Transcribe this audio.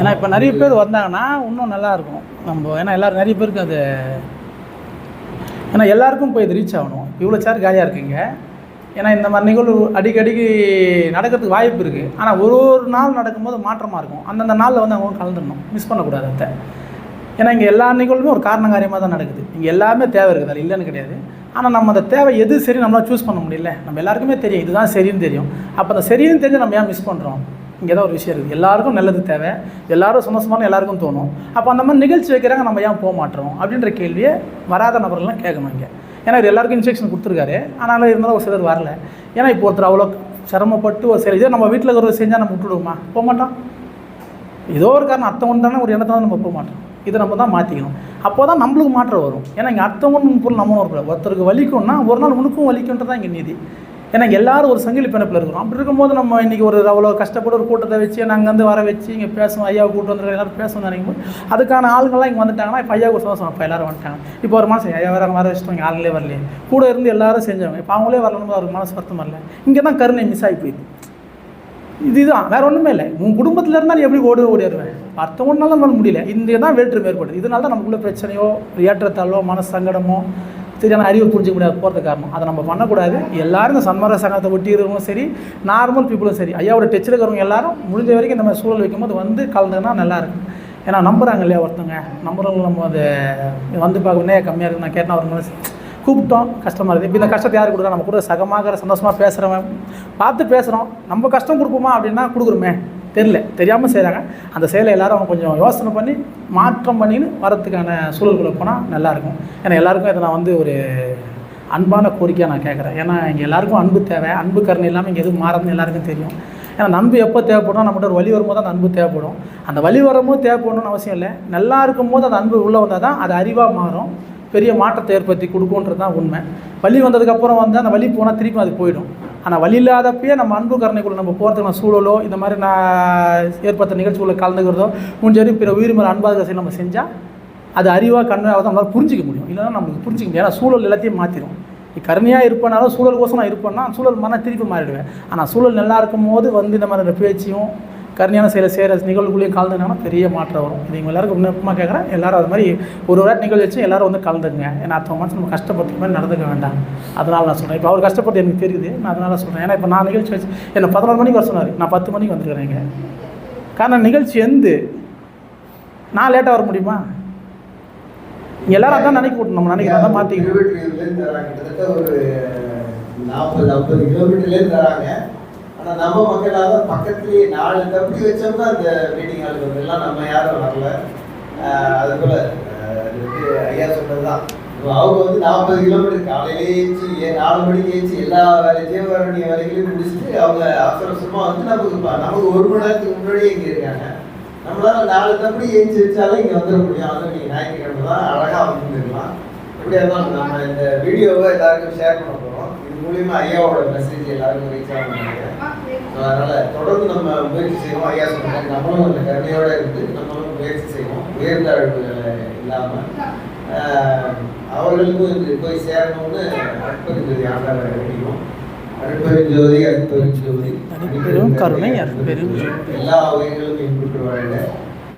ஏன்னா இப்போ நிறைய பேர் வந்தாங்கன்னா இன்னும் நல்லா இருக்கும் நம்ம ஏன்னா எல்லோரும் நிறைய பேருக்கு அது ஏன்னா எல்லாருக்கும் போய் இது ரீச் ஆகணும். இவ்வளோ சேர் காலியாக இருக்குங்க. ஏன்னா இந்த மாதிரி நிகழ்வு அடிக்கடிக்கு நடக்கிறதுக்கு வாய்ப்பு இருக்குது ஆனால் ஒரு ஒரு நாள் நடக்கும்போது மாற்றமாக இருக்கும். அந்தந்த நாளில் வந்து அவங்க கலந்துடணும். மிஸ் பண்ணக்கூடாது அதை ஏன்னா இங்கே எல்லா நிகழ்வுமே ஒரு காரண காரியமாக தான் நடக்குது. இங்கே எல்லாமே தேவை இருக்குது. அதில் இல்லைன்னு கிடையாது. ஆனால் நம்ம அந்த தேவை எது சரி நம்மளால் சூஸ் பண்ண முடியல. நம்ம எல்லாருக்குமே தெரியும். இதுதான் சரின்னு தெரியும். அப்போ அந்த சரின்னு தெரிஞ்சு நம்ம ஏன் மிஸ் பண்ணுறோம் இங்கே தான் ஒரு விஷயம் இருக்குது. எல்லாருக்கும் நல்லது தேவை. எல்லாரும் சந்தோஷமான எல்லாருக்கும் தோணும். அப்போ அந்த மாதிரி நிகழ்ச்சி வைக்கிறாங்க நம்ம ஏன் போக மாட்டோம்? அப்படின்ற கேள்வியை வராத நபர்கள்லாம் கேட்கணும் இங்கே. ஏன்னா இது எல்லாருக்கும் இன்ஸ்ட்ரக்ஷன் கொடுத்துருக்காரு. ஆனாலும் இருந்தாலும் ஒரு சிலர் வரல. ஏன்னா இப்போ ஒருத்தர் அவ்வளோ சிரமப்பட்டு ஒரு சில இதே நம்ம வீட்டில் இருக்கிறத செஞ்சால் நம்ம விட்டுடுவோமா? போக மாட்டோம். ஏதோ ஒரு காரணம் அர்த்தம் தானே ஒரு எண்ணத்தை நம்ம போக மாட்டோம். இதை நம்ம தான் மாற்றிக்கணும் அப்போ தான் நம்மளுக்கு மாற்றம் வரும். ஏன்னா இங்கே அர்த்தமும் பொருள் நம்மளும் இருக்கக்கூடாது ஒருத்தருக்கு வலிக்கும்னா ஒரு நாள் உனக்கும் வலிக்குன்றது தான் இங்கே நீதி. ஏன்னா எல்லாரும் ஒரு சங்கிலி பிணைப்பில் இருக்கிறோம். அப்படி இருக்கும்போது நம்ம இன்றைக்கி ஒரு அவ்வளோ கஷ்டப்பட்டு ஒரு கூட்டத்தை வச்சு நாங்கள் வந்து வர வச்சு இங்கே பேசுவோம் ஐயா கூட்டு வந்து எல்லாரும் பேசணும் நினைக்கும் போது அதுக்கான ஆளுங்கள்லாம் இங்கே வந்துட்டாங்கன்னா இப்போ ஐயா சந்தோஷம். அப்போ எல்லாரும் வந்துட்டாங்க. இப்போ ஒரு மாதம் ஐயா வேறு வர வச்சுட்டு இங்கே ஆளுங்களே வரலையே. கூட இருந்து எல்லாரும் செஞ்சவங்க. இப்போ அவங்களே வரணும் அவருக்கு மனசு வருத்தம் வரல இங்கே தான் கருணை மிஸ் ஆகி போயிடுது. இதுதான். வேற ஒன்றுமே இல்லை. உன் குடும்பத்தில் இருந்தால் நீ எப்படி ஓடி ஓடிடுவேன் அர்த்தம் ஒன்றாலும் நம்மளால முடியல. இந்த தான் வேற்றுமை ஏற்படுது. இதனால தான் நமக்குள்ள பிரச்சனையோ ஏற்றத்தாலோ ஏற்றத்தாழ்வோ மன சங்கடமோ சரியான அறிவு புரிஞ்சிக்க முடியாது போகிறது காரணம். அதை நம்ம பண்ணக்கூடாது. எல்லோரும் இந்த சன்மர சங்கத்தை ஒட்டி இருக்கிறவங்களும் சரி நார்மல் பீப்புளும் சரி ஐயாவோட டச்சில் இருக்கிறவங்க எல்லாரும் முடிஞ்ச வரைக்கும் இந்த மாதிரி சூழல் வைக்கும்போது வந்து கலந்துங்கன்னா நல்லா இருக்கும். ஏன்னா நம்புகிறாங்க இல்லையா ஒருத்தவங்க? நம்புறவங்க நம்ம அது வந்து பார்க்கணுன்னே கம்மியாக இருக்குது நான் கேட்டேன் அவங்க கூப்பிட்டோம் கஷ்டமாக இருக்குது. இப்போ இந்த கஷ்டத்தை யார் கொடுக்குறா? நம்ம கூட சகமாக சந்தோஷமாக பேசுகிறவன் பார்த்து பேசுகிறோம் நம்ம கஷ்டம் கொடுப்போமா அப்படின்னா கொடுக்குறோமே. தெரில தெரியாமல் செய்கிறாங்க அந்த செயலை எல்லாரும் கொஞ்சம் யோசனை பண்ணி மாற்றம் பண்ணின்னு வரத்துக்கான சூழல்களை போனால் நல்லாயிருக்கும் ஏன்னா எல்லாருக்கும் இதை நான் வந்து ஒரு அன்பான கோரிக்கையாக நான் கேட்குறேன் ஏன்னா இங்கே எல்லாருக்கும் அன்பு தேவை. அன்பு கருணை இல்லாமல் இங்கே எதுவும் மாறதுன்னு எல்லாருக்கும் தெரியும். ஏன்னா அன்பு எப்போ தேவைப்படும்? நம்மகிட்ட ஒரு வழி வரும்போது அந்த அன்பு தேவைப்படும். அந்த வழி வரும்போது தேவைப்படணும்னு அவசியம் இல்லை. நல்லா இருக்கும்போது அந்த அன்பு உள்ளே வந்தால் தான் அது அறிவாக மாறும். பெரிய மாற்றத்தை ஏற்படுத்தி கொடுக்குன்றது தான் உண்மை. வழி வந்ததுக்கப்புறம் வந்து அந்த வழி போனால் திருப்பி அது போயிடும். ஆனால் வழி இல்லாதப்பயே நம்ம அன்பு கருணைக்குள்ள நம்ம போகிறதுக்கான சூழலோ இந்த மாதிரி நான் ஏற்பட்ட நிகழ்ச்சிகளை கலந்துக்கிறதோ முடிஞ்ச பிற உயிர் மேலே அன்பாக நம்ம செஞ்சால் அது அறிவாக கண்ணாக தான் நம்மளால் புரிஞ்சிக்க முடியும். இல்லைன்னா நம்மளுக்கு புரிஞ்சிக்க முடியும் ஏன்னா சூழல் எல்லாத்தையும் மாற்றிடும் நீ கருணையாக இருப்பேனாலும் சூழல் கோசம் நான் இருப்பேன்னா சூழல் மன திருப்பி மாறிடுவேன். ஆனால் சூழல் நல்லா இருக்கும் போது வந்து இந்த மாதிரி பேச்சையும் கருணையான செயலை செய்கிற நிகழ்வுகளையும் கலந்துங்கன்னா பெரிய மாற்றம் வரும். இது இவங்க எல்லாருக்கும் விண்ணப்பமாக கேட்குறேன். எல்லாரும் அது மாதிரி ஒரு ஒரு நிகழ்ச்சி வச்சு எல்லாரும் வந்து கலந்துங்க ஏன்னா அத்தனை மனசு நம்ம கஷ்டப்படுற மாதிரி நடந்துக்க வேண்டாம். அதனால் நான் சொல்கிறேன் இப்போ அவர் கஷ்டப்பட்டு எனக்கு தெரியுது. நான் அதனால் சொல்கிறேன் ஏன்னா இப்போ நான் நிகழ்ச்சி வச்சு என்னை பதினோரு மணிக்கு வர சொன்னார். நான் பத்து மணிக்கு வந்துருக்கிறேங்க காரணம் நிகழ்ச்சி எந்து? நான் லேட்டாக வர முடியுமா? இங்கே எல்லாரும் அதான் நினைக்க விட்டு நம்ம நினைக்கிறோம். அதான் மாற்றிக்கணும் நாற்பது ஐம்பது கிலோமீட்டர்லேருந்து தராங்க. ஆனால் நம்ம மக்களாக பக்கத்துலேயே நாலு தப்பி வச்சோம்னா அந்த மீட்டிங் ஆளுக்கு எல்லாம் நம்ம யாரும் வரல. அது போல வந்து ஐயா சொல்கிறது தான் அவங்க வந்து நாற்பது கிலோமீட்டர் காலையிலே ஏச்சு ஏ- நாலு மணிக்கு ஏச்சு எல்லா வேலை ஜீவகாரணிய வேலைகளையும் முடிச்சுட்டு அவங்க அவசர அவசரமாக வந்து நமக்கு ப- நமக்கு ஒரு மணி நேரத்துக்கு முன்னாடியே இங்கே இருக்காங்க. நம்மளால நாலு தப்படி ஏஞ்சி வச்சாலும் இங்கே வந்துட முடியும். அதுவும் நீங்கள் ஞாயிற்றுக்கிழமை தான் அழகாக வந்துருக்கலாம் இப்படியா இருந்தாலும் நம்ம இந்த வீடியோவை எல்லாருக்கும் ஷேர் பண்ண போகிறோம் மூலியமா ஐயாவோட மெசேஜ் எல்லாருக்கும் ரீச் ஆகும் அதனால தொடர்ந்து நம்ம முயற்சி செய்வோம். ஐயா சொன்னாங்க நம்மளும் அந்த கருணையோட இருந்து நம்மளும் முயற்சி செய்வோம். உயர்ந்தாழ்வுகளை இல்லாம. ஆஹ், அவர்களுக்கும் இது போய் சேரணும்னு அற்புதம் ஆண்டாளர் வேண்டியும் அற்பெருஞ்சோதி அற்பெருஞ்சோதி. எல்லா உயிர்களும் இன்புற்று வாழ்க